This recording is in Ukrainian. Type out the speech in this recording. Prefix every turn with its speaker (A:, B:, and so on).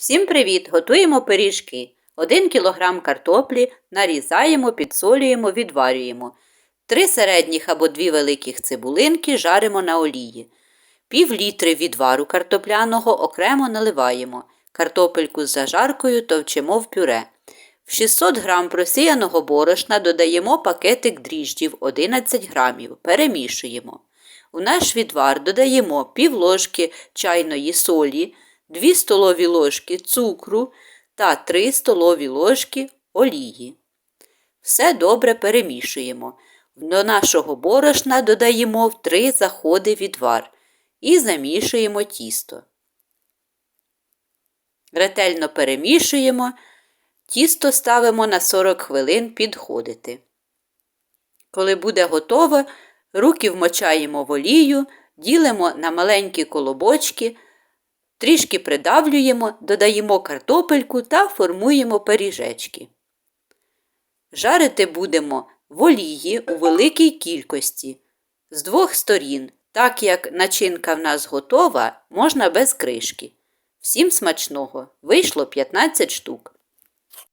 A: Всім привіт! Готуємо пиріжки. 1 кг картоплі нарізаємо, підсолюємо, відварюємо. 3 середніх або 2 великих цибулинки жаримо на олії. Пів літри відвару картопляного окремо наливаємо. Картопельку з зажаркою товчемо в пюре. В 600 г просіяного борошна додаємо пакетик дріжджів 11 грамів. Перемішуємо. У наш відвар додаємо пів ложки чайної солі, 2 столові ложки цукру та 3 столові ложки олії. Все добре перемішуємо. До нашого борошна додаємо в 3 заходи відвар і замішуємо тісто. Ретельно перемішуємо, тісто ставимо на 40 хвилин підходити. Коли буде готово, руки вмочаємо в олію, ділимо на маленькі колобочки, трішки придавлюємо, додаємо картопельку та формуємо пиріжечки. Жарити будемо в олії у великій кількості з двох сторін, так як начинка в нас готова, можна без кришки. Всім смачного! Вийшло 15 штук.